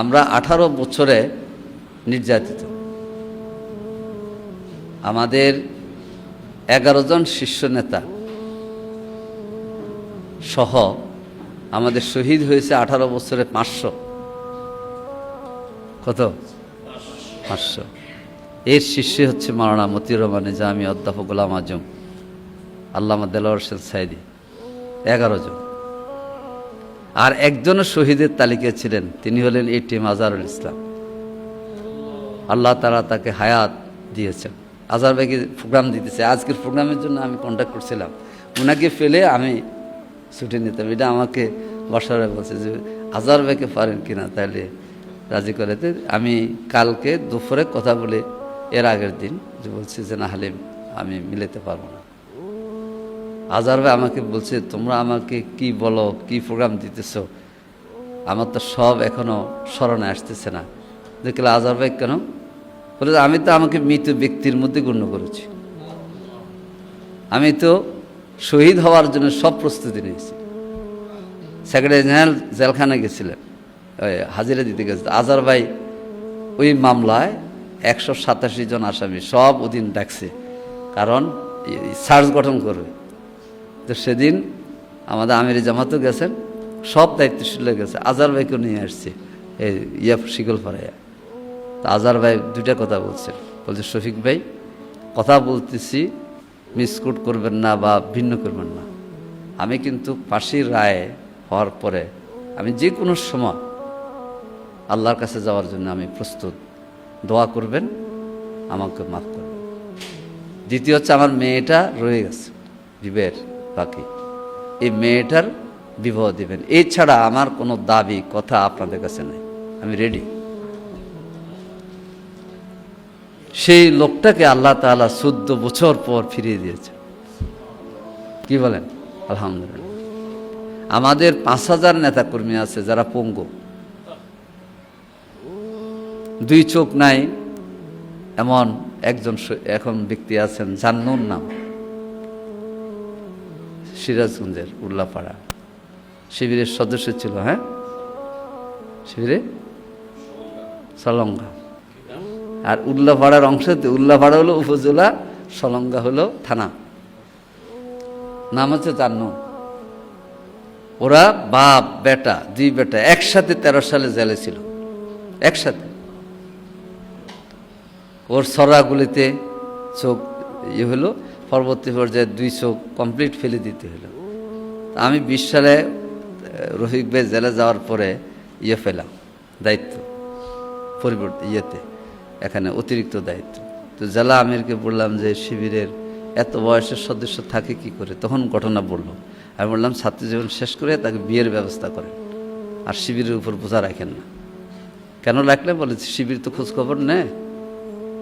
আমরা আঠারো বছরে নির্যাতিত। আমাদের এগারো জন শীর্ষ নেতা সহ আমাদের শহীদ হয়েছে আঠারো বছরে পাঁচশো। কত? পাঁচশো। এর শীর্ষে হচ্ছে মারানা মতিউর রহমান জামি অধ্যাপক গোলাম আজম, আল্লামা দেলোয়ার হোসেন সাইদি, এগারো জন। আর একজনও শহীদের তালিকায় ছিলেন, তিনি হলেন এ টি আজহারুল ইসলাম। আল্লাহ তারা তাকে হায়াত দিয়েছেন। আজহার ভাইকে প্রোগ্রাম দিতেছে। আজকের প্রোগ্রামের জন্য আমি কন্ট্যাক্ট করছিলাম। ওনাকে ফেলে আমি ছুটি নিতাম। এটা আমাকে বসারে বলছে যে, আজহার ভাইকে পারেন কিনা তাহলে রাজি করে আমি কালকে দুপুরে কথা বলে এর আগের দিন যে বলছি যে, না হলে আমি মিলাতে পারব না। আজহার ভাই আমাকে বলছে, তোমরা আমাকে কি বলো, কি প্রোগ্রাম দিতেছ? আমার তো সব এখনও স্মরণে আসতেছে না। দেখলে আজহার ভাই কেন? বলে, আমি তো আমাকে মৃত ব্যক্তির মধ্যে গণ্য করেছি। আমি তো শহীদ হওয়ার জন্য সব প্রস্তুতি নিয়েছি। সেক্রেটারি জেনারেল জেলখানা গেছিলেন হাজিরা দিতে গেছে। আজহার ভাই ওই মামলায় একশো সাতাশি জন আসামি সব ওদিন ডাকছে। কারণ সার্চ গঠন করবে। তো সেদিন আমাদের আমির জামাতও গেছেন, সব দায়িত্বশীল গেছে। আজার ভাইকেও নিয়ে আসছে, এই ইয়া শিকল পাড়াইয়া তো আজার ভাই দুইটা কথা বলছেন। বলছে, শফিক ভাই, কথা বলতেছি, মিসকুট করবেন না বা ভিন্ন করবেন না। আমি কিন্তু ফাঁসির রায় হওয়ার পরে আমি যে কোনো সময় আল্লাহর কাছে যাওয়ার জন্য আমি প্রস্তুত। দোয়া করবেন, আমাকে মাফ করবেন। দ্বিতীয় হচ্ছে, আমার মেয়েটা রয়ে গেছে, বিবের। বাকি। এই মেয়েটার বিবাহ দিবেন। এছাড়া আমার কোনো দাবি, কথা আপনাদের কাছে নাই। আমি রেডি সেই লোকটাকে আল্লাহ তাআলা চোদ্দ বছর পর ফিরিয়ে দিয়েছে। কি বলেন? আলহামদুলিল্লাহ। আমাদের পাঁচ হাজার নেতাকর্মী আছে যারা পঙ্গু। দুই চোখ নাই, এমন একজন এখন ব্যক্তি আছেন জান্নুর নাম। সিরাজগঞ্জের উল্লাপাড়া। শিবিরের সদস্য ছিল হ্যাঁ? শিবিরে? সলঙ্গা। আর উল্লাপাড়ার অংশ উল্লাপাড়া হলো উপজেলা, সলঙ্গা হলো থানা। নাম হচ্ছে জান্নু ওরা বাপ, বেটা, দুই বেটা, একসাথে তেরো সালে জেলে ছিল। একসাথে। ওর সরাগুলিতে চোখ ইয়ে হলো পরবর্তী পর্যায়ে দুই চোখ কমপ্লিট ফেলে দিতে হলো। আমি বিশ সালে রফিক ভাই জেলে যাওয়ার পরে ইয়ে পেলাম, দায়িত্ব পরিবর্তন ইয়েতে, এখানে অতিরিক্ত দায়িত্ব। তো জেলা আমিরকে বললাম যে, শিবিরের এত বয়সের সদস্য থাকে কি করে? তখন ঘটনা বলল, আমি বললাম, ছাত্রী জীবন শেষ করে তাকে বিয়ের ব্যবস্থা করেন, আর শিবিরের উপর বোঝা রাখেন না। কেন রাখলে? বলে শিবির তো খোঁজখবর নেয়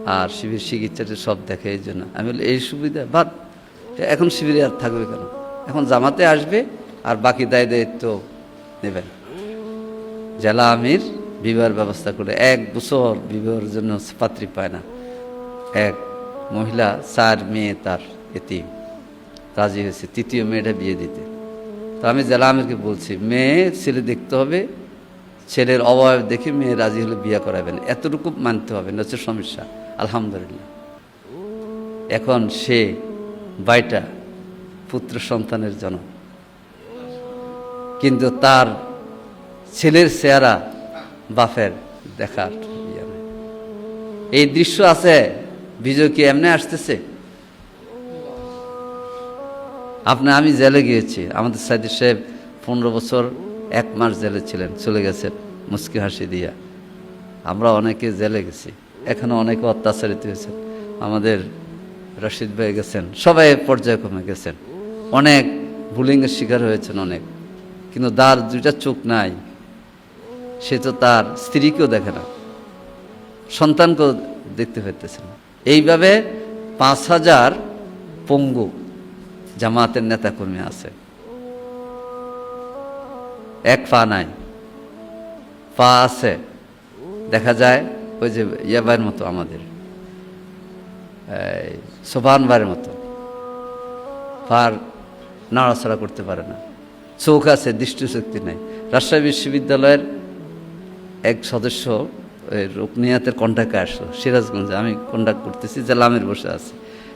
আর শিবির চিকিৎসাটা সব দেখে এই জন্য। আমি বলি, এই সুবিধা, বাদ। এখন শিবিরে আর থাকবে কেন? এখন জামাতে আসবে আর বাকি দায় দায়িত্ব নেবেন। জেলা আমির বিবাহের ব্যবস্থা করে এক বছর বিবাহের জন্য পাত্রী পায় না। এক মহিলা, চার মেয়ে, তার এতিম। রাজি হয়েছে, তৃতীয় মেয়েটা বিয়ে দিতে। তো আমি জেলা আমিরকে বলছি, মেয়ে, ছেলে দেখতে হবে ছেলের অবয়ব দেখে মেয়ে রাজি হলে বিয়ে করাবেন। এতটুকু মানতে হবে, না হচ্ছে সমস্যা? আলহামদুলিল্লাহ। এখন সে বাইটা পুত্র সন্তানের জনক। কিন্তু তার ছেলের চেহারা বাফের দেখার এই দৃশ্য আছে বিজয় কি এমনি আসতেছে? আপনি, আমি জেলে গিয়েছি। আমাদের সাইদি সাহেব পনেরো বছর এক মাস জেলে ছিলেন, চলে গেছেন মুস্কি হাসি দিয়া। আমরা অনেকে জেলে গেছি, এখানে অনেকে অত্যাচারিত হয়েছেন। আমাদের রশিদ ভাই গেছেন, সবাই পর্যায়ক্রমে গেছেন। অনেক বুলিংয়ের শিকার হয়েছেন অনেক, কিন্তু তার দুইটা চোখ নাই, সে তো তার স্ত্রীকেও দেখে না, সন্তানকেও দেখতে পেতেছে না। এইভাবে পাঁচ হাজার পঙ্গু জামাতের নেতাকর্মী আছে। এক পা নাই। পা আছে। দেখা যায় ওই যে ইয়াবার মতো আমাদের। এই সোভান ভাইয়ের মতো। পার নাড়াছাড়া করতে পারে না। চোখ আছে, দৃষ্টিশক্তি নেই। রাজশাহী বিশ্ববিদ্যালয়ের এক সদস্য রুকনিয়াতের কন্ট্যাক্টে আসলো। সিরাজগঞ্জে। আমি কন্ট্যাক্ট করতেছি, জেলামের বসে আছে।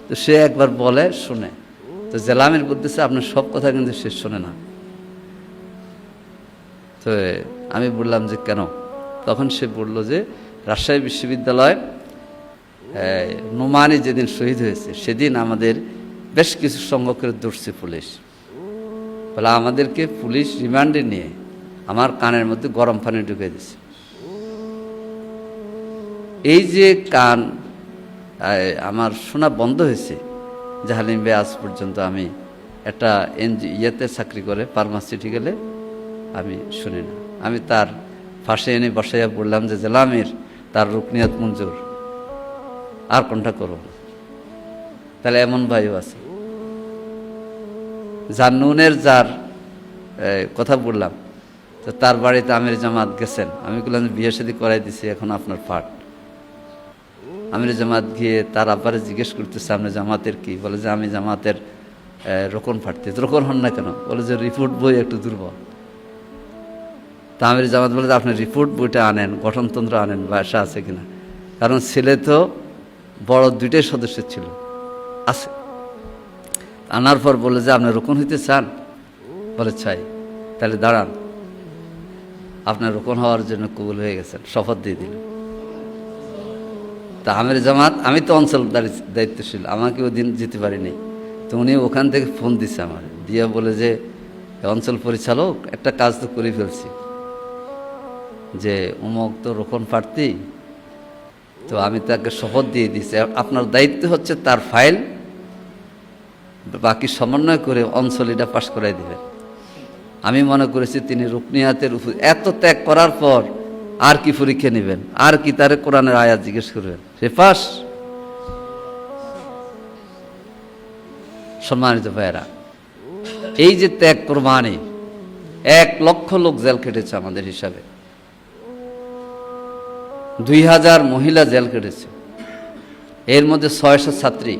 তো সে একবার বলে, শুনে। তো জেলামের বলতেছে, আপনার সব কথা কিন্তু সে শোনে না। তো আমি বললাম যে কেন? তখন সে বলল যে, রাজশাহী বিশ্ববিদ্যালয় নোমানি যেদিন শহীদ হয়েছে, সেদিন আমাদের বেশ কিছু সংখ্যকের ধরছে পুলিশ। বলে, আমাদেরকে পুলিশ রিমান্ডে নিয়ে আমার কানের মধ্যে গরম পানি ঢুকে দিছে এই যে কান আমার শোনা বন্ধ হয়েছে জাহালিম বে আজ পর্যন্ত আমি একটা এনজি, ইয়েতে চাকরি করে ফার্মাসিউটিক্যালে আমি শুনি না। আমি তার পাশে এনে বসাইয়া বললাম যে, জেলামের, তার রুকনিয়াত মঞ্জুর। আর কোনটা করো না। তাহলে এমন ভাইও আছে। যার নুনের যার কথা বললাম, তো তার বাড়িতে আমির জামাত গেছেন। আমি বললাম যে, বিয়ে শাদী করাই দিছি, এখন আপনার পাঠ। আমির জামাত গিয়ে তার আব্বারে জিজ্ঞেস করতেছে, আপনি জামাতের কি? বলে যে, আমি জামাতের রোকন ফাটতে রোকন হন না কেন? বলে যে, রিপোর্ট বই একটু দুর্বল। তা আমির জামাত বলে আপনি রিপোর্ট বইটা আনেন, গঠনতন্ত্র আনেন বাসা আছে কিনা। কারণ ছেলে তো বড় দুইটাই সদস্য ছিল, আছে। আনার পর বলে যে, আপনি রোকন হইতে চান? বলে, চাই। তাহলে দাঁড়ান। আপনার রোকন হওয়ার জন্য কবুল হয়ে গেছেন, শপথ দিয়ে দিল তা আমের জামাত, আমি তো অঞ্চল দায়িত্বশীল, আমাকে ওই দিন যেতে পারিনি। তো উনি ওখান থেকে ফোন দিছে আমার দিয়ে বলে যে অঞ্চল পরিচালক, একটা কাজ তো করে ফেলছি। যে অমুক তো রোকন প্রার্থী, তো আমি তাকে শপথ দিয়ে দিয়েছি। আপনার দায়িত্ব হচ্ছে তার ফাইল, বাকি সমন্বয় করে অঞ্চল এটা পাশ করাই দিবেন। আমি মনে করেছি তিনি রুকনিয়াতের এত ত্যাগ করার পর আর কি পরীক্ষা নেবেন, আর কি তারে কোরআনের আয়াত জিজ্ঞেস করবেন। সে পাস সম্মানিত ভাইয়েরা, এই যে ত্যাগ কোরবানি, এক লক্ষ লোক জেল কেটেছে আমাদের হিসাবে। দুই হাজার মহিলা জেল কেটেছে। এর মধ্যে ছয়শো ছাত্রী